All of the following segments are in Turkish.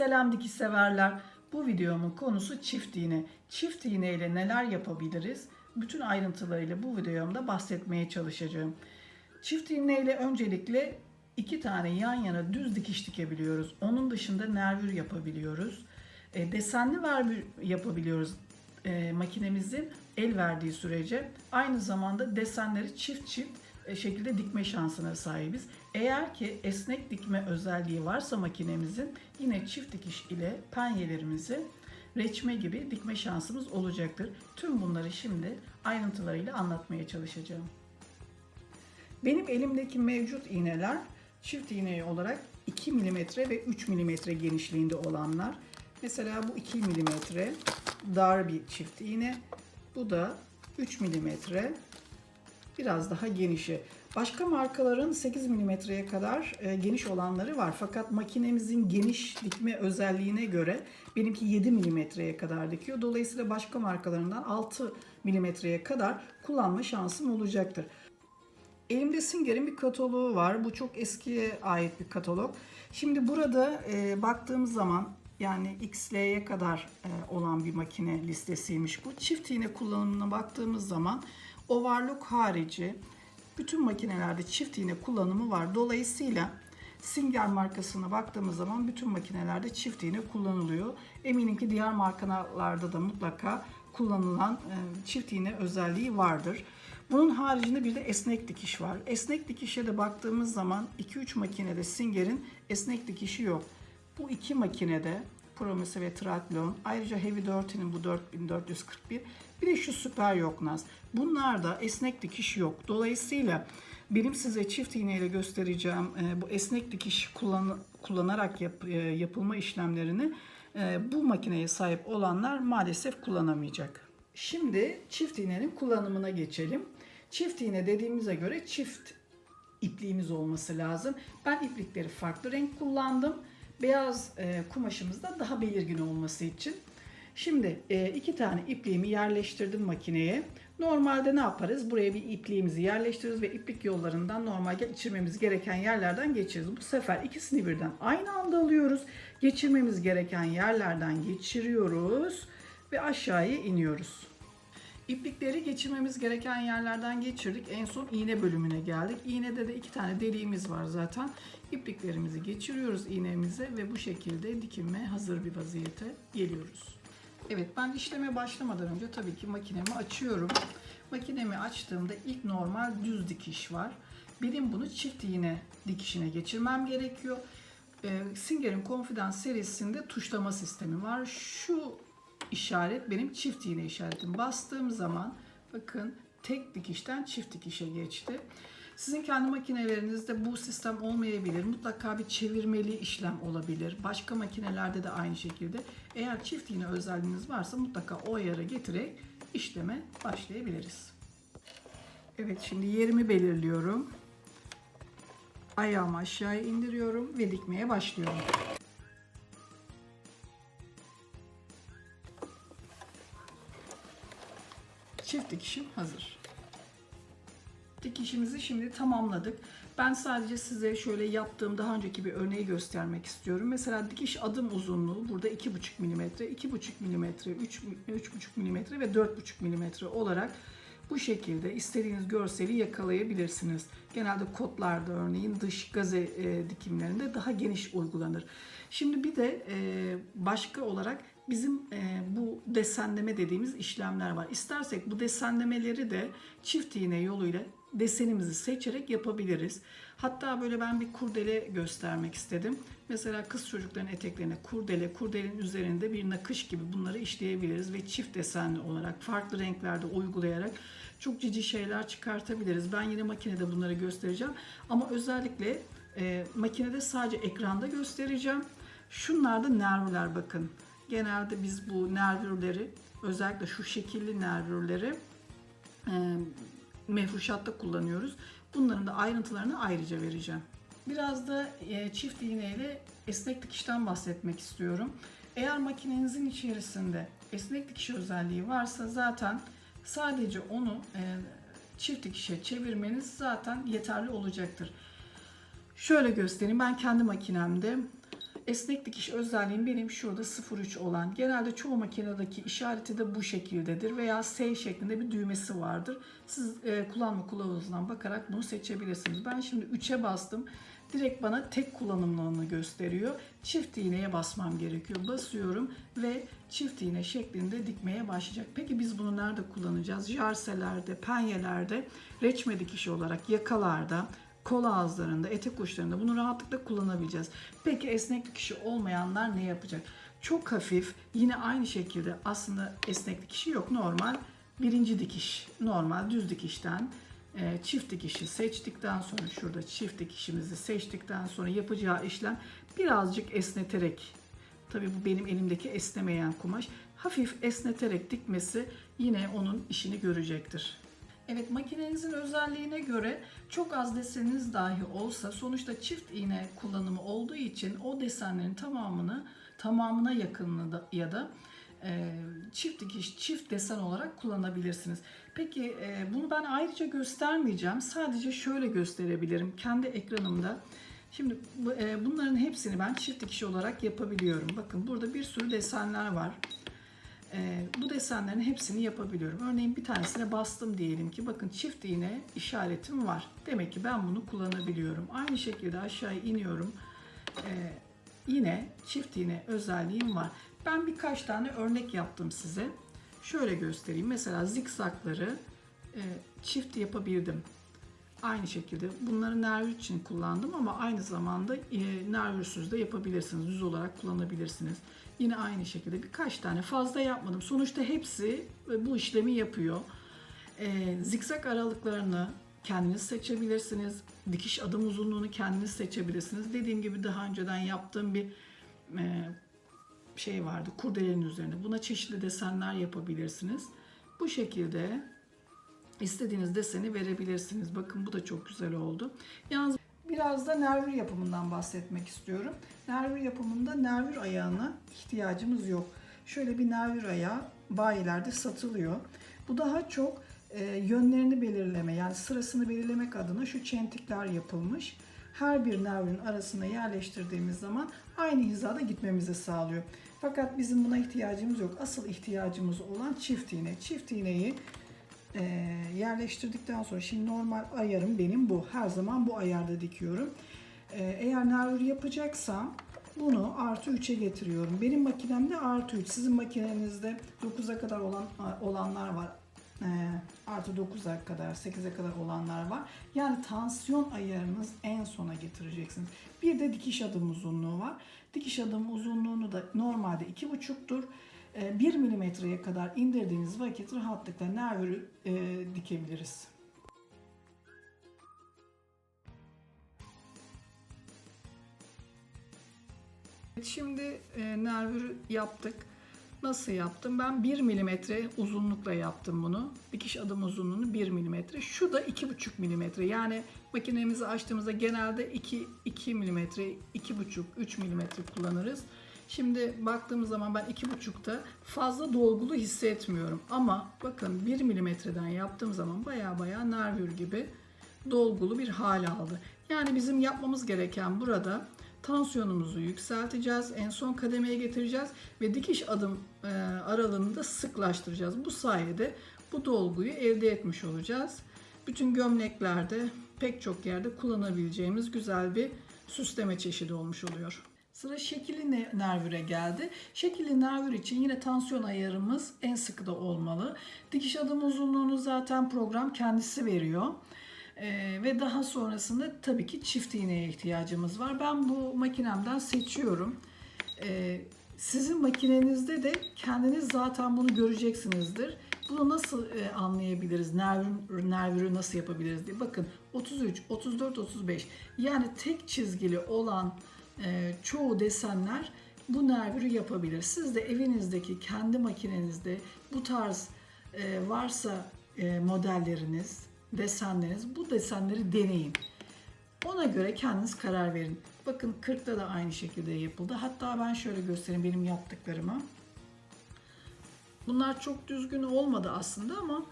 Selam dikiş severler. Bu videomun konusu çift iğne. Çift iğne ile neler yapabiliriz? Bütün ayrıntılarıyla bu videomda bahsetmeye çalışacağım. Çift iğne ile öncelikle iki tane yan yana düz dikiş dikebiliyoruz. Onun dışında nervür yapabiliyoruz. E, desenli vervür yapabiliyoruz e, makinemizin el verdiği sürece. Aynı zamanda desenleri çift çift şekilde dikme şansına sahibiz. Eğer ki esnek dikme özelliği varsa makinemizin yine çift dikiş ile penyelerimizi reçme gibi dikme şansımız olacaktır. Tüm bunları şimdi ayrıntılarıyla anlatmaya çalışacağım. Benim elimdeki mevcut iğneler çift iğne olarak 2 mm ve 3 mm genişliğinde olanlar. Mesela bu 2 mm dar bir çift iğne. Bu da 3 mm biraz daha genişi. Başka markaların 8 mm'ye kadar e, geniş olanları var. Fakat makinemizin geniş dikme özelliğine göre benimki 7 mm'ye kadar dikiyor. Dolayısıyla başka markalarından 6 mm'ye kadar kullanma şansım olacaktır. Elimde Singer'in bir kataloğu var. Bu çok eskiye ait bir katalog. Şimdi burada e, baktığımız zaman yani XL'ye kadar e, olan bir makine listesiymiş bu. Çift iğne kullanımına baktığımız zaman overlock harici bütün makinelerde çift iğne kullanımı var. Dolayısıyla Singer markasına baktığımız zaman bütün makinelerde çift iğne kullanılıyor. Eminim ki diğer markalarda da mutlaka kullanılan e, çift iğne özelliği vardır. Bunun haricinde bir de esnek dikiş var. Esnek dikişe de baktığımız zaman 2-3 makinede Singer'in esnek dikişi yok. Bu iki makinede Promese ve Triathlon. Ayrıca Heavy Dirty'nin bu 4441. Bir de şu Süper Yoknaz. Bunlarda esnek dikiş yok. Dolayısıyla benim size çift iğneyle göstereceğim e, bu esnek dikiş kullan, kullanarak yap, e, yapılma işlemlerini e, bu makineye sahip olanlar maalesef kullanamayacak. Şimdi çift iğnenin kullanımına geçelim. Çift iğne dediğimize göre çift ipliğimiz olması lazım. Ben iplikleri farklı renk kullandım. Beyaz e, kumaşımızda daha belirgin olması için. Şimdi e, iki tane ipliğimi yerleştirdim makineye. Normalde ne yaparız? Buraya bir ipliğimizi yerleştiririz ve iplik yollarından normal geçirmemiz gereken yerlerden geçiririz. Bu sefer ikisini birden aynı anda alıyoruz. Geçirmemiz gereken yerlerden geçiriyoruz ve aşağıya iniyoruz. İplikleri geçirmemiz gereken yerlerden geçirdik. En son iğne bölümüne geldik. İğnede de iki tane deliğimiz var zaten. İpliklerimizi geçiriyoruz iğnemize ve bu şekilde dikime hazır bir vaziyete geliyoruz. Evet ben işleme başlamadan önce tabii ki makinemi açıyorum. Makinemi açtığımda ilk normal düz dikiş var. Benim bunu çift iğne dikişine geçirmem gerekiyor. Ee, Singer'in Confidence serisinde tuşlama sistemi var. Şu işaret benim çift iğne işaretim. Bastığım zaman bakın tek dikişten çift dikişe geçti. Sizin kendi makinelerinizde bu sistem olmayabilir. Mutlaka bir çevirmeli işlem olabilir. Başka makinelerde de aynı şekilde. Eğer çift iğne özelliğiniz varsa mutlaka o ayara getirerek işleme başlayabiliriz. Evet şimdi yerimi belirliyorum. Ayağımı aşağıya indiriyorum ve dikmeye başlıyorum. Çift dikişim hazır. Dikişimizi şimdi tamamladık. Ben sadece size şöyle yaptığım daha önceki bir örneği göstermek istiyorum. Mesela dikiş adım uzunluğu burada 2,5 mm, 2,5 mm, 3,5 mm ve 4,5 mm olarak bu şekilde istediğiniz görseli yakalayabilirsiniz. Genelde kotlarda örneğin dış gaze e, dikimlerinde daha geniş uygulanır. Şimdi bir de e, başka olarak bizim e, bu desenleme dediğimiz işlemler var. İstersek bu desenlemeleri de çift iğne yoluyla desenimizi seçerek yapabiliriz. Hatta böyle ben bir kurdele göstermek istedim. Mesela kız çocukların eteklerine kurdele, kurdelenin üzerinde bir nakış gibi bunları işleyebiliriz ve çift desenli olarak farklı renklerde uygulayarak çok cici şeyler çıkartabiliriz. Ben yine makinede bunları göstereceğim. Ama özellikle e, makinede sadece ekranda göstereceğim. Şunlar da nervler bakın. Genelde biz bu nervürleri özellikle şu şekilli nervürleri e, mefruşatta kullanıyoruz. Bunların da ayrıntılarını ayrıca vereceğim. Biraz da e, çift iğne esnek dikişten bahsetmek istiyorum. Eğer makinenizin içerisinde esnek dikiş özelliği varsa zaten sadece onu e, çift dikişe çevirmeniz zaten yeterli olacaktır. Şöyle göstereyim. Ben kendi makinemde Esnek dikiş özelliğim benim şurada 03 olan. Genelde çoğu makinedeki işareti de bu şekildedir veya S şeklinde bir düğmesi vardır. Siz e, kullanma kılavuzundan bakarak bunu seçebilirsiniz. Ben şimdi 3'e bastım. Direkt bana tek kullanımlılığını gösteriyor. Çift iğneye basmam gerekiyor. Basıyorum ve çift iğne şeklinde dikmeye başlayacak. Peki biz bunu nerede kullanacağız? Jarselerde, penyelerde, reçme dikişi olarak yakalarda, kol ağızlarında, etek uçlarında bunu rahatlıkla kullanabileceğiz. Peki esnek dikişi olmayanlar ne yapacak? Çok hafif yine aynı şekilde aslında esnek dikişi yok. Normal birinci dikiş, normal düz dikişten e, çift dikişi seçtikten sonra şurada çift dikişimizi seçtikten sonra yapacağı işlem birazcık esneterek tabii bu benim elimdeki esnemeyen kumaş hafif esneterek dikmesi yine onun işini görecektir. Evet makinenizin özelliğine göre çok az deseniniz dahi olsa sonuçta çift iğne kullanımı olduğu için o desenlerin tamamını tamamına yakınını da, ya da e, çift dikiş, çift desen olarak kullanabilirsiniz. Peki e, bunu ben ayrıca göstermeyeceğim. Sadece şöyle gösterebilirim kendi ekranımda. Şimdi e, bunların hepsini ben çift dikiş olarak yapabiliyorum. Bakın burada bir sürü desenler var. E, bu desenlerin hepsini yapabiliyorum. Örneğin bir tanesine bastım diyelim ki bakın çift iğne işaretim var. Demek ki ben bunu kullanabiliyorum. Aynı şekilde aşağı iniyorum. E, yine çift iğne özelliğim var. Ben birkaç tane örnek yaptım size. Şöyle göstereyim. Mesela zikzakları e, çift yapabildim. Aynı şekilde bunları nervür için kullandım ama aynı zamanda e, nervürsüz de yapabilirsiniz. Düz olarak kullanabilirsiniz. Yine aynı şekilde birkaç tane fazla yapmadım. Sonuçta hepsi e, bu işlemi yapıyor. E, zikzak aralıklarını kendiniz seçebilirsiniz. Dikiş adım uzunluğunu kendiniz seçebilirsiniz. Dediğim gibi daha önceden yaptığım bir e, şey vardı kurdelenin üzerine. Buna çeşitli desenler yapabilirsiniz. Bu şekilde istediğiniz deseni verebilirsiniz. Bakın bu da çok güzel oldu. Yalnız biraz da nervür yapımından bahsetmek istiyorum. Nervür yapımında nervür ayağına ihtiyacımız yok. Şöyle bir nervür ayağı bayilerde satılıyor. Bu daha çok e, yönlerini belirleme yani sırasını belirlemek adına şu çentikler yapılmış. Her bir nervün arasına yerleştirdiğimiz zaman aynı hizada gitmemizi sağlıyor. Fakat bizim buna ihtiyacımız yok. Asıl ihtiyacımız olan çift iğne. Çift iğneyi e, yerleştirdikten sonra şimdi normal ayarım benim bu. Her zaman bu ayarda dikiyorum. E, eğer nervür yapacaksam bunu artı 3'e getiriyorum. Benim makinemde artı 3. Sizin makinenizde 9'a kadar olan olanlar var. E, artı 9'a kadar, 8'e kadar olanlar var. Yani tansiyon ayarınız en sona getireceksiniz. Bir de dikiş adım uzunluğu var. Dikiş adım uzunluğunu da normalde 2,5'tur. 1 milimetreye kadar indirdiğiniz vakit rahatlıkla nervürü e, dikebiliriz. Şimdi e, nervürü yaptık. Nasıl yaptım? Ben 1 milimetre uzunlukla yaptım bunu. Dikiş adım uzunluğunu 1 milimetre. Şu da 2,5 milimetre. Yani makinemizi açtığımızda genelde 2, 2 milimetre, 2,5, 3 milimetre kullanırız. Şimdi baktığımız zaman ben 2,5'ta fazla dolgulu hissetmiyorum. Ama bakın 1 milimetreden yaptığım zaman baya baya nervür gibi dolgulu bir hal aldı. Yani bizim yapmamız gereken burada tansiyonumuzu yükselteceğiz. En son kademeye getireceğiz ve dikiş adım e, aralığını da sıklaştıracağız. Bu sayede bu dolguyu elde etmiş olacağız. Bütün gömleklerde pek çok yerde kullanabileceğimiz güzel bir süsleme çeşidi olmuş oluyor. Sıra şekilli nervüre geldi. Şekilli nervür için yine tansiyon ayarımız en sıkı da olmalı. Dikiş adım uzunluğunu zaten program kendisi veriyor. Ee, ve daha sonrasında tabii ki çift iğneye ihtiyacımız var. Ben bu makinemden seçiyorum. Ee, sizin makinenizde de kendiniz zaten bunu göreceksinizdir. Bunu nasıl e, anlayabiliriz? Nervür, nervürü nasıl yapabiliriz diye. Bakın 33, 34, 35 yani tek çizgili olan e, çoğu desenler bu nervürü yapabilir. Siz de evinizdeki kendi makinenizde bu tarz e, varsa e, modelleriniz, desenleriniz bu desenleri deneyin. Ona göre kendiniz karar verin. Bakın 40'ta da aynı şekilde yapıldı. Hatta ben şöyle göstereyim benim yaptıklarımı. Bunlar çok düzgün olmadı aslında ama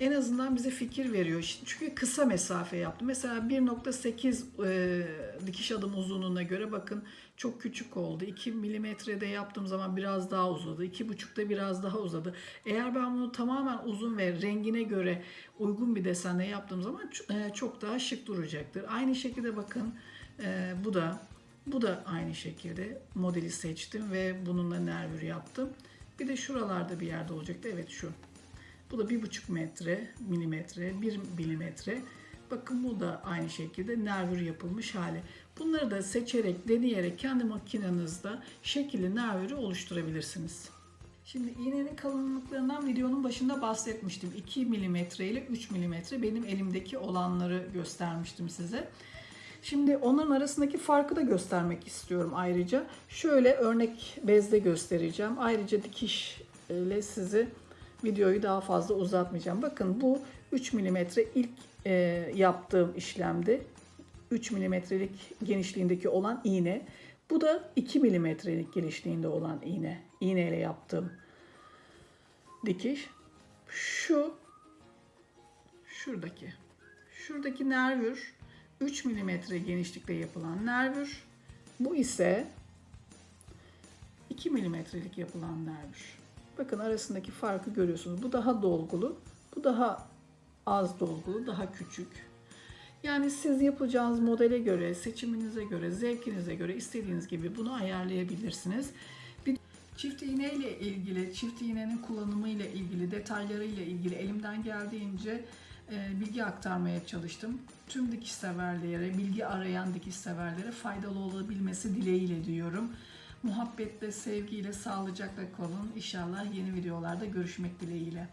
en azından bize fikir veriyor. Çünkü kısa mesafe yaptım. Mesela 1.8 e, dikiş adım uzunluğuna göre bakın çok küçük oldu. 2 milimetrede yaptığım zaman biraz daha uzadı. 2.5'da biraz daha uzadı. Eğer ben bunu tamamen uzun ve rengine göre uygun bir desenle yaptığım zaman e, çok daha şık duracaktır. Aynı şekilde bakın e, bu da bu da aynı şekilde modeli seçtim ve bununla nervür yaptım. Bir de şuralarda bir yerde olacaktı. Evet şu. Bu da bir buçuk metre, milimetre, bir milimetre. Bakın bu da aynı şekilde nervür yapılmış hali. Bunları da seçerek, deneyerek kendi makinenizde şekilli nervürü oluşturabilirsiniz. Şimdi iğnenin kalınlıklarından videonun başında bahsetmiştim. 2 milimetre ile 3 milimetre benim elimdeki olanları göstermiştim size. Şimdi onların arasındaki farkı da göstermek istiyorum ayrıca. Şöyle örnek bezde göstereceğim. Ayrıca dikiş ile sizi videoyu daha fazla uzatmayacağım. Bakın bu 3 milimetre ilk e, yaptığım işlemde 3 milimetrelik genişliğindeki olan iğne. Bu da 2 milimetrelik genişliğinde olan iğne. İğneyle yaptığım dikiş. Şu şuradaki. Şuradaki nervür 3 milimetre genişlikte yapılan nervür. Bu ise 2 milimetrelik yapılan nervür. Bakın arasındaki farkı görüyorsunuz. Bu daha dolgulu, bu daha az dolgulu, daha küçük. Yani siz yapacağınız modele göre, seçiminize göre, zevkinize göre istediğiniz gibi bunu ayarlayabilirsiniz. Bir çift iğne ile ilgili, çift iğnenin kullanımı ile ilgili, detayları ile ilgili elimden geldiğince e, bilgi aktarmaya çalıştım. Tüm dikiş severlere, bilgi arayan dikiş severlere faydalı olabilmesi dileğiyle diyorum. Muhabbetle, sevgiyle, sağlıcakla kalın. İnşallah yeni videolarda görüşmek dileğiyle.